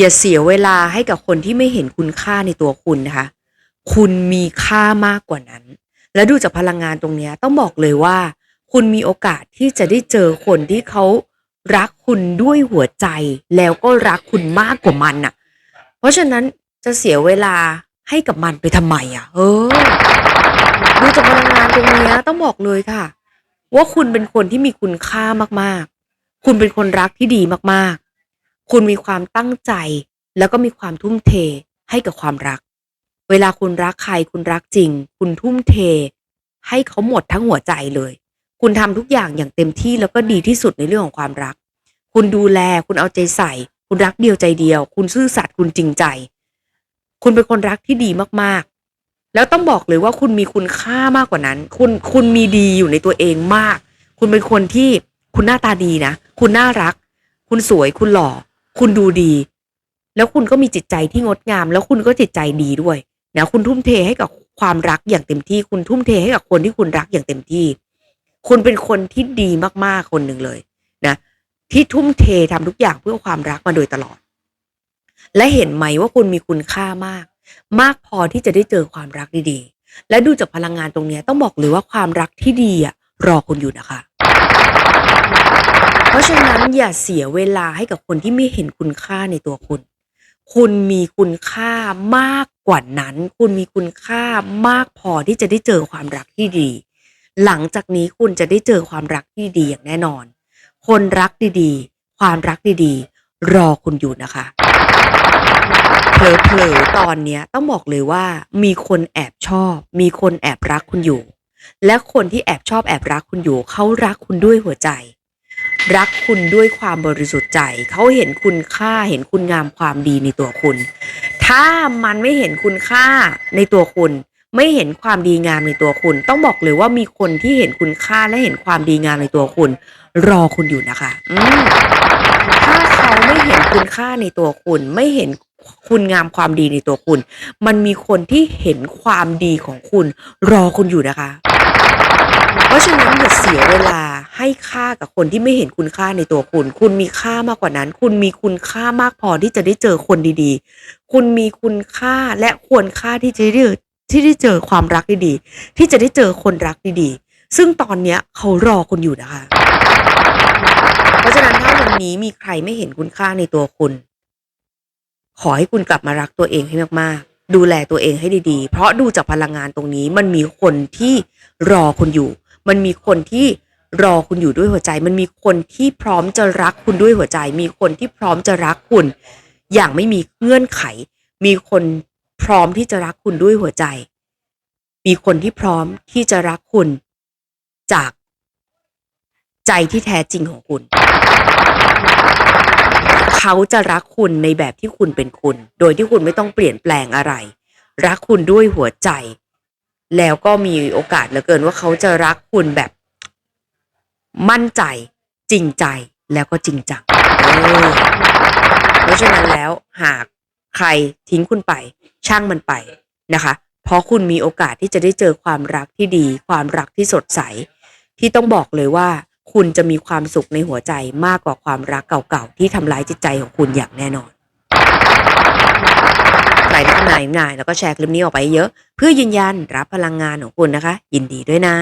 อย่าเสียเวลาให้กับคนที่ไม่เห็นคุณค่าในตัวคุณนะคะ คุณมีค่ามากกว่านั้น และดูจากพลังงานตรงนี้ต้องบอกเลยว่า คุณมีโอกาสที่จะได้เจอคนที่เขารักคุณด้วยหัวใจ แล้วก็รักคุณมากกว่ามันน่ะ เพราะฉะนั้นจะเสียเวลาให้กับมันไปทำไมอะ เออดูจากพลังงานตรงนี้ต้องบอกเลยค่ะ ว่าคุณเป็นคนที่มีคุณค่ามากๆ คุณเป็นคนรักที่ดีมากๆ คุณมีความตั้งใจ แล้วก็มีความทุ่มเทให้กับความรัก เวลาคุณรักใครคุณรักจริง คุณทุ่มเท ให้เขาหมดทั้งหัวใจเลย คุณทำทุกอย่างอย่างเต็มที่แล้วก็ดีที่สุดในเรื่องของความรัก คุณดูแลคุณเอาใจใส่ คุณรักเดียวใจเดียว คุณซื่อสัตย์คุณจริงใจ คุณเป็นคนรักที่ดีมากๆ แล้วต้องบอกเลยว่าคุณมีคุณค่ามากกว่านั้น คุณคุณมีดีอยู่ในตัวเองมาก คุณเป็นคนที่คุณหน้าตาดีนะ คุณน่ารัก คุณสวยคุณหล่อ คุณดูดี แล้วคุณก็มีจิตใจที่งดงาม แล้วคุณก็จิตใจดีด้วยนะคุณทุ่มเทให้กับความรักอย่างเต็มที่ คุณทุ่มเทให้กับคนที่คุณรักอย่างเต็มที่ คุณเป็นคนที่ดีมากๆคนหนึ่งเลยนะที่ทุ่มเททำทุกอย่างเพื่อความรักมาโดยตลอด และเห็นไหมว่าคุณมีคุณค่ามาก มากพอที่จะได้เจอความรักดีๆ และดูจากพลังงานตรงนี้ต้องบอกเลยว่าความรักที่ดีอะรอคุณอยู่นะคะ เพราะฉะนั้นอย่าเสียเวลาให้กับคนที่ไม่เห็นคุณค่าในตัวคุณ คุณมีคุณค่ามากกว่านั้น คุณมีคุณค่ามากพอที่จะได้เจอความรักที่ดี หลังจากนี้คุณจะได้เจอความรักที่ดีอย่างแน่นอน คนรักดีๆ ความรักดีๆ รอคุณอยู่นะคะเผลอๆตอนเนี้ยต้องบอกเลยว่า มีคนแอบชอบ มีคนแอบรักคุณอยู่ และคนที่แอบชอบแอบรักคุณอยู่เขารักคุณด้วยหัวใจ รักคุณด้วยความบริสุทธิ์ใจ เขาเห็นคุณค่าเห็นคุณงามความดีในตัวคุณ ถ้ามันไม่เห็นคุณค่าในตัวคุณ ไม่เห็นความดีงามในตัวคุณ ต้องบอกเลยว่ามีคนที่เห็นคุณค่าและเห็นความดีงามในตัวคุณ รอคุณอยู่นะคะถ้าเขาไม่เห็นคุณค่าในตัวคุณ ไม่เห็นคุณงามความดีในตัวคุณ มันมีคนที่เห็นความดีของคุณ รอคุณอยู่นะคะ เพราะฉะนั้นอย่าเสียเวลา ให้ค่ากับคนที่ไม่เห็นคุณค่าในตัวคุณ คุณมีค่ามากกว่านั้น คุณมีคุณค่ามากพอที่จะได้เจอคนดีๆ คุณมีคุณค่าและควรค่าที่จะได้ที่ได้เจอความรักดีๆ ที่จะได้เจอคนรักดีๆ ซึ่งตอนเนี้ยเขารอคุณอยู่นะคะ เพราะฉะนั้นถ้าวันนี้มีใครไม่เห็นคุณค่าในตัวคุณ ขอให้คุณกลับมารักตัวเองให้มากๆ ดูแลตัวเองให้ดีๆ เพราะดูจากพลังงานตรงนี้มันมีคนที่รอคุณอยู่ มันมีคนที่ รอคุณอยู่ด้วยหัวใจ มันมีคนที่พร้อมจะรักคุณด้วยหัวใจ มีคนที่พร้อมจะรักคุณ อย่างไม่มีเงื่อนไข มีคนพร้อมที่จะรักคุณด้วยหัวใจ มีคนที่พร้อมที่จะรักคุณ จากใจที่แท้จริงของคุณ เขาจะรักคุณในแบบที่คุณเป็นคุณ โดยที่คุณไม่ต้องเปลี่ยนแปลงอะไร รักคุณด้วยหัวใจ แล้วก็มีโอกาสเหลือเกินว่าเขาจะรักคุณแบบ มั่นใจจริงใจแล้วก็จริงจังเพราะฉะนั้นแล้วหากใครทิ้งคุณไป ช่างมันไปนะคะ เพราะคุณมีโอกาสที่จะได้เจอความรักที่ดี ความรักที่สดใส ที่ต้องบอกเลยว่า คุณจะมีความสุขในหัวใจมากกว่าความรักเก่าๆที่ทำร้ายจิตใจของคุณอย่างแน่นอนใครที่ทำนายนายแล้วก็แชร์คลิปนี้ออกไปเยอะ เพื่อยืนยันรับพลังงานของคุณนะคะ ยินดีด้วยนะ